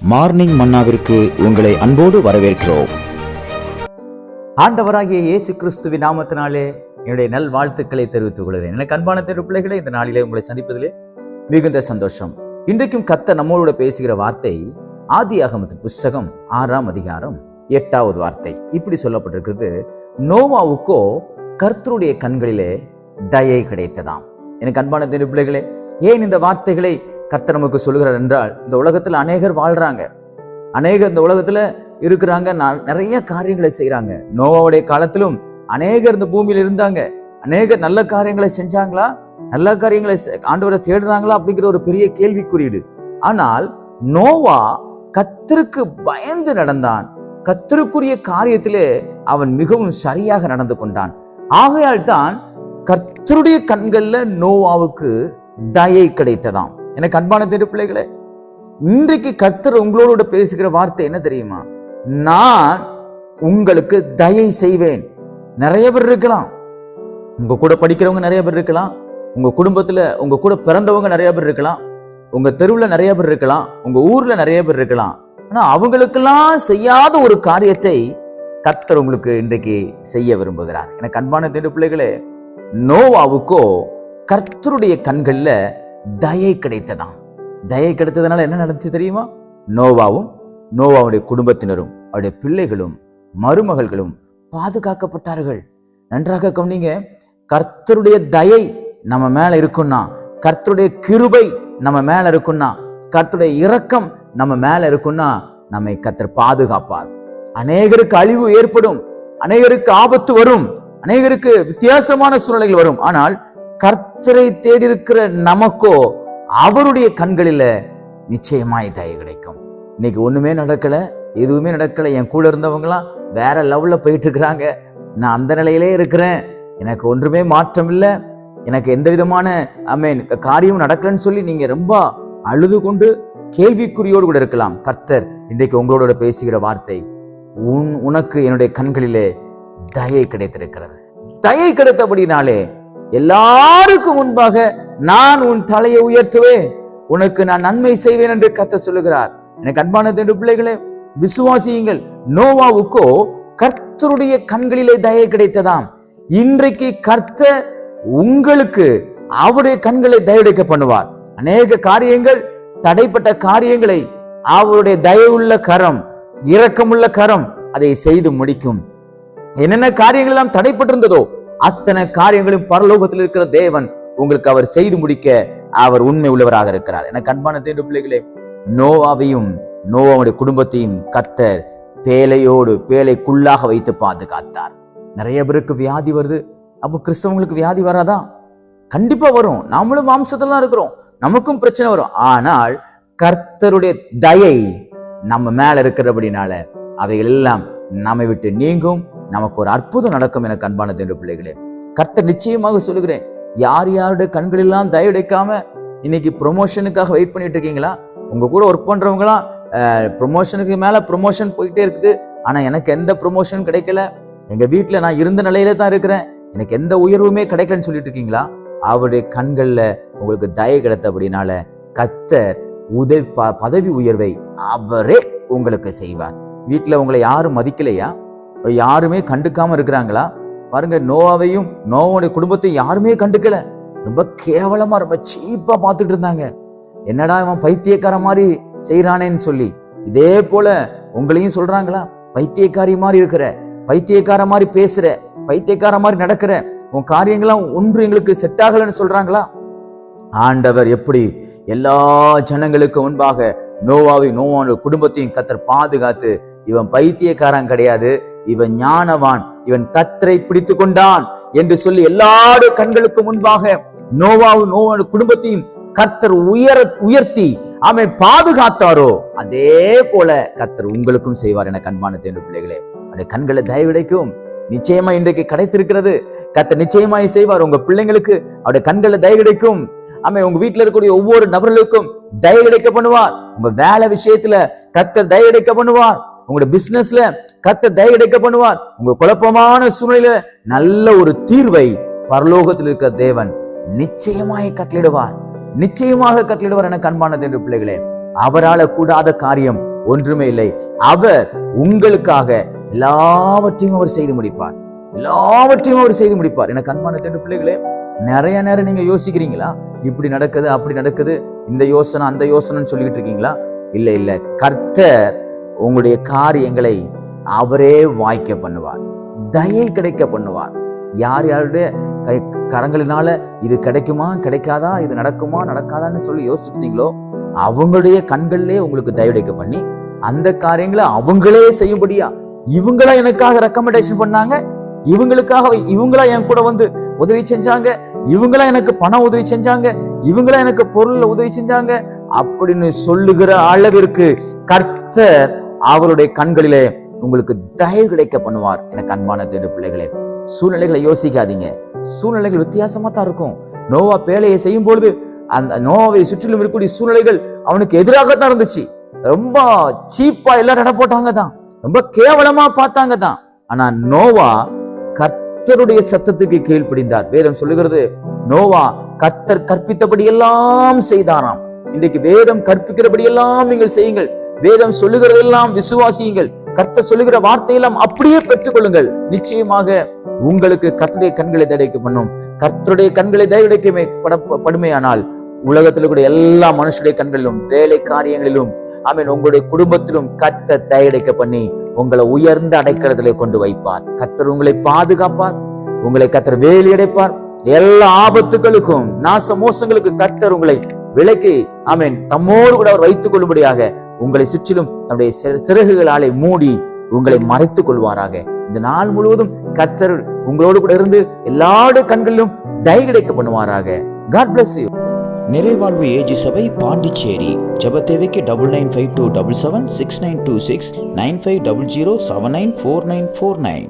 Morning மன்னாவிற்கு உங்களை அன்போடு வரவேற்கிறோம். ஆண்டவராகிய இயேசு கிறிஸ்துவின் நாமத்தினாலே என்னுடைய நல் வாழ்த்துக்களை தெரிவித்துக் கொள்கிறேன். எனக்கு அன்பான தேர்வு இந்த நாளிலே உங்களை சந்திப்பதிலே மிகுந்த சந்தோஷம். இன்றைக்கும் கத்த நம்மளோட பேசுகிற வார்த்தை ஆதி அகமது புஸ்தகம் ஆறாம் அதிகாரம் எட்டாவது வார்த்தை. இப்படி சொல்லப்பட்டிருக்கிறது நோவாவுக்கோ கர்த்தருடைய கண்களிலே தயை கிடைத்ததாம். எனக்கு அன்பான தேர்வு பிள்ளைகளே ஏன் இந்த வார்த்தைகளை கர்த்தர் நமக்கு சொல்கிறார் என்றால் இந்த உலகத்தில் அநேகர் வாழ்றாங்க. அநேகர் இந்த உலகத்துல இருக்கிறாங்க ந- நிறைய காரியங்களை செய்கிறாங்க நோவாவுடைய காலத்திலும் அநேகர் இந்த பூமியில் இருந்தாங்க. அநேகர் நல்ல காரியங்களை செஞ்சாங்களா? நல்ல காரியங்களை செ- ஆண்டவரை தேடுறாங்களா? அப்படிங்கிற ஒரு பெரிய கேள்விக்குறியீடு ஆனால் நோவா கத்தருக்கு பயந்து நடந்தான். கத்தருக்குரிய காரியத்திலே அவன் மிகவும் சரியாக நடந்து கொண்டான். ஆகையால் தான் கர்த்தருடைய கண்களில் நோவாவுக்கு தயை கிடைத்ததாம். எனக்கு அன்பான தெரு பிள்ளைகளே இன்றைக்கு கர்த்தர் உங்களோட பேசுகிற வார்த்தை என்ன தெரியுமா? நான் உங்களுக்கு தயை செய்வேன். நிறைய பேர் இருக்கலாம். உங்க கூட படிக்கிறவங்க நிறைய பேர் இருக்கலாம். உங்க குடும்பத்துல உங்க கூட பிறந்தவங்க நிறைய பேர் இருக்கலாம். உங்க தெருவில் நிறைய பேர் இருக்கலாம். உங்க ஊர்ல நிறைய பேர் இருக்கலாம். ஆனா அவங்களுக்கெல்லாம் செய்யாத ஒரு காரியத்தை கர்த்தர் உங்களுக்கு இன்றைக்கு செய்ய விரும்புகிறார். எனக்கு அன்பான தேடு பிள்ளைகளே நோவாவுக்கோ கர்த்தருடைய கண்களில் தயை கிடைத்ததாம். தயை கிடைத்ததுனால என்ன நடந்துச்சு தெரியுமா? நோவாவும் நோவாவுடைய குடும்பத்தினரும் அவருடைய பிள்ளைகளும் மருமகள்களும் பாதுகாக்கப்பட்டார்கள். நன்றாக கவனிங்க கர்த்தருடைய தயை நம்ம மேல இருக்குன்னா கர்த்தருடைய கிருபை நம்ம மேல இருக்குன்னா கர்த்தருடைய இரக்கம் நம்ம மேல இருக்குன்னா நம்மை கர்த்தர் பாதுகாப்பார். அநேகருக்கு அழிவு ஏற்படும் அநேகருக்கு ஆபத்து வரும் அநேகருக்கு வித்தியாசமான சூழ்நிலைகள் வரும். ஆனால் கர்த்தரை தேடி இருக்கிற நமக்கோ அவருடைய கண்களில நிச்சயமாய் தயை கிடைக்கும். இன்னைக்கு ஒண்ணுமே நடக்கல எதுவுமே நடக்கல. என் கூட இருந்தவங்களாம் வேற லெவல்ல போயிட்டு இருக்கிறாங்க நான் அந்த நிலையிலே இருக்கிறேன். எனக்கு ஒன்றுமே மாற்றம் இல்லை. எனக்கு எந்த விதமான ஐ மீன் காரியம் நடக்கலன்னு சொல்லி நீங்க ரொம்ப அழுது கொண்டு கேள்விக்குறியோடு கூட இருக்கலாம். கர்த்தர் இன்றைக்கு உங்களோட பேசுகிற வார்த்தை உன் உனக்கு என்னுடைய கண்களிலே தயை கிடைத்திருக்கிறது. தயை கிடைத்தபடினாலே எல்லாருக்கும் முன்பாக நான் உன் தலையை உயர்த்துவேன். உனக்கு நான் நன்மை செய்வேன் என்று கத்த சொல்லுகிறார். எனக்கு அன்பான தேடு பிள்ளைகளே விசுவாசியுங்கள். நோவாவுக்கோ கர்த்தருடைய கண்களிலே தயை கிடைத்ததாம். இன்றைக்கு கர்த்தர் உங்களுக்கு அவருடைய கண்களை தயவுடைக்க பண்ணுவார். அநேக காரியங்கள் தடைப்பட்ட காரியங்களை அவருடைய தயவுள்ள கரம் இரக்கமுள்ள கரம் அதை செய்து முடிக்கும். என்னென்ன காரியங்கள் எல்லாம் தடைப்பட்டிருந்ததோ அத்தனை காரியங்களும் பரலோகத்தில் இருக்கிற தேவன் உங்களுக்கு அவர் செய்து முடிக்க அவர் உண்மை உள்ளவராக இருக்கிறார். எனக்கு அன்பான தேடு பிள்ளைகளே நோவாவையும் நோவாவுடைய குடும்பத்தையும் கத்தர் பேலையோடு பேலைக்குள்ளாக வைத்து பாதுகாத்தார். நிறைய பேருக்கு வியாதி வருது. அப்போ கிறிஸ்தவங்களுக்கு வியாதி வராதா? கண்டிப்பா வரும். நம்மளும் மாம்சத்துல தான் இருக்கிறோம். நமக்கும் பிரச்சனை வரும். ஆனால் கர்த்தருடைய தயை நம்ம மேல இருக்கிறபடினால அவைகள் எல்லாம் நம்மை விட்டு நீங்கும். நமக்கு ஒரு அற்புதம் நடக்கும் எனக்கு அன்பான தேவ பிள்ளைகளே. கர்த்தர் நிச்சயமாக சொல்லுகிறேன் யார் யாருடைய கண்களெல்லாம் தயவடைக்காம இன்னைக்கு ப்ரொமோஷனுக்காக வெயிட் பண்ணிட்டு இருக்கீங்களா? உங்க கூட ஒர்க் பண்றவங்களாம் ப்ரொமோஷனுக்கு மேல ப்ரொமோஷன் போயிட்டே இருக்குது. ஆனா எனக்கு எந்த ப்ரொமோஷன் கிடைக்கல? எங்க வீட்டில் நான் இருந்த நிலையில தான் இருக்கிறேன். எனக்கு எந்த உயர்வுமே கிடைக்கலன்னு சொல்லிட்டு இருக்கீங்களா? அவருடைய கண்களில் உங்களுக்கு தய கிடைத்தபடினால கத்தர் உதவி ப- பதவி உயர்வை அவரே உங்களுக்கு செய்வார். வீட்டில் உங்களை யாரும் மதிக்கலையா? யாருமே கண்டுக்காம இருக்கிறாங்களா? பாருங்க நோவாவையும் நோவோடைய குடும்பத்தையும் யாருமே கண்டுக்கல. ரொம்ப கேவலமா ரொம்ப சீப்பா பார்த்துட்டு இருந்தாங்க. என்னடா இவன் பைத்தியக்கார மாதிரி செய்யறானேன்னு சொல்லி. இதே போல உங்களையும் சொல்றாங்களா? பைத்தியக்காரி மாதிரி இருக்கிற பைத்தியக்கார மாதிரி பேசுற பைத்தியக்கார மாதிரி நடக்கிற உன் காரியங்களாம் ஒன்று எங்களுக்கு செட் ஆகலைன்னு சொல்றாங்களா? ஆண்டவர் எப்படி எல்லா ஜனங்களுக்கு முன்பாக நோவாவை நோவான குடும்பத்தையும் கத்தர் பாதுகாத்து இவன் பைத்தியக்காரன் கிடையாது. இவன் ஞானவான் இவன் கத்தரை பிடித்து கொண்டான் என்று சொல்லி எல்லாரும் கண்களுக்கு முன்பாக நோவாவும் நோவான குடும்பத்தையும் கர்த்தர் உயர உயர்த்தி அவன் பாதுகாத்தாரோ அதே போல கர்த்தர் உங்களுக்கும் செய்வார் என கண்பான தேர்வு பிள்ளைகளே. அவருடைய கண்களை தயவிடைக்கும் நிச்சயமா இன்றைக்கு கிடைத்திருக்கிறது. கத்த நிச்சயமாய் செய்வார் உங்க பிள்ளைங்களுக்கு. அவருடைய கண்களை தயவு கிடைக்கும் ஆமே உங்க வீட்டுல இருக்கக்கூடிய ஒவ்வொரு நபர்களுக்கும் தயவு கிடைக்க பண்ணுவார். உங்க வேலை விஷயத்துல கத்தர் தயவு கிடைக்க பண்ணுவார். உங்களுடைய பிசினஸ்ல கத்த தயவு எடுக்க பண்ணுவார். உங்க குழப்பமான சூழ்நிலையில நல்ல ஒரு தீர்வை பரலோகத்தில் இருக்கிற தேவன் நிச்சயமாய் கட்டளிடுவார் நிச்சயமாக கட்டளிடுவார் என கண்பானது என்று பிள்ளைகளே அவரால கூடாத காரியம் ஒன்றுமே இல்லை. அவர் உங்களுக்காக எல்லாவற்றையும் அவர் செய்து முடிப்பார். எல்லாவற்றையும் அவர் செய்து முடிப்பார். என அன்பான தேடு பிள்ளைகளே நிறைய நேரம் நீங்க யோசிக்கிறீங்களா? இப்படி நடக்குது அப்படி நடக்குது இந்த யோசனை அந்த யோசனைன்னு சொல்லிக்கிட்டு இருக்கீங்களா? இல்லை இல்ல. கர்த்தர் உங்களுடைய காரியங்களை அவரே வாய்க்க பண்ணுவார். தயை கிடைக்க பண்ணுவார். யார் யாருடைய கை கரங்களினால இது கிடைக்குமா கிடைக்காதா இது நடக்குமா நடக்காதான்னு சொல்லி யோசிச்சிருந்தீங்களோ அவங்களுடைய கண்கள்லயே உங்களுக்கு தயவுடைக்க பண்ணி அந்த காரியங்களை அவங்களே செய்யும்படியா இவங்களா எனக்காக ரெக்கமெண்டேஷன் பண்ணாங்க இவங்களுக்காக இவங்களா என் கூட வந்து உதவி செஞ்சாங்க இவங்களா எனக்கு பணம் உதவி செஞ்சாங்க இவங்களா எனக்கு பொருள்ல உதவி செஞ்சாங்க அப்படின்னு சொல்லுகிற அளவிற்கு கர்த்தர் அவருடைய கண்களிலே உங்களுக்கு தயவு கிடைக்க பண்ணுவார். எனக்கு அன்பான தேடு பிள்ளைகளே சூழ்நிலைகளை யோசிக்காதீங்க. சூழ்நிலைகள் வித்தியாசமா தான் இருக்கும். நோவா பேலையை செய்யும் பொழுது அந்த நோவாவை சுற்றிலும் இருக்கக்கூடிய சூழ்நிலைகள் அவனுக்கு எதிராகத்தான் இருந்துச்சு. ரொம்ப சீப்பா எல்லாரும் இட போட்டாங்க தான். ரொம்ப கேவலமா பார்த்தாங்க தான். ஆனா நோவா கர்த்தருடைய சத்தத்துக்கு கீழ்ப்படிந்தார். வேதம் சொல்லுகிறது நோவா கர்த்தர் கற்பித்தபடி எல்லாம் செய்தாராம். இன்றைக்கு வேதம் கற்பிக்கிறபடி எல்லாம் நீங்கள் செய்யுங்கள். வேதம் சொல்லுகிறதெல்லாம் விசுவாசியுங்கள். கர்த்த சொல்லுகிற வார்த்தையெல்லாம் அப்படியே பெற்றுக்கொள்ளுங்கள். நிச்சயமாக உங்களுக்கு கர்த்தருடைய கண்களை தடைக்க பண்ணும் கர்த்தருடைய கண்களை தயவடைக்க படுமையானால் உலகத்தில் கூட எல்லா மனுஷருடைய கண்களிலும் வேலை காரியங்களிலும் ஆமீன் உங்களுடைய குடும்பத்திலும் கத்த தயடைக்க பண்ணி உங்களை உயர்ந்த அடைக்கலத்திலே கொண்டு வைப்பார். கர்த்தர் உங்களை பாதுகாப்பார். உங்களை கத்தர் வேலி அடைப்பார் எல்லா ஆபத்துகளுக்கும் நாச மோசங்களுக்கு கர்த்தர் உங்களை விலக்கி ஆமீன் தம்மோடு கூட அவர் வைத்துக் கொள்ளும்படியாக உங்களை சுற்றிலும் தன்னுடைய சிறகுகளாலே மூடி உங்களை மறைத்துக் கொள்வாராக. இந்த நாள் முழுவதும் கர்த்தர் உங்களோடு கூட இருந்து எல்லா கண்களிலும் தய கிடைக்க பண்ணுவாராக. காட் பிளஸ் யூ நிறைவாழ்வு ஏஜி சபை பாண்டிச்சேரி. ஜெப தேவைக்கு double nine five two double seven six nine two six nine five double zero seven nine four nine four nine.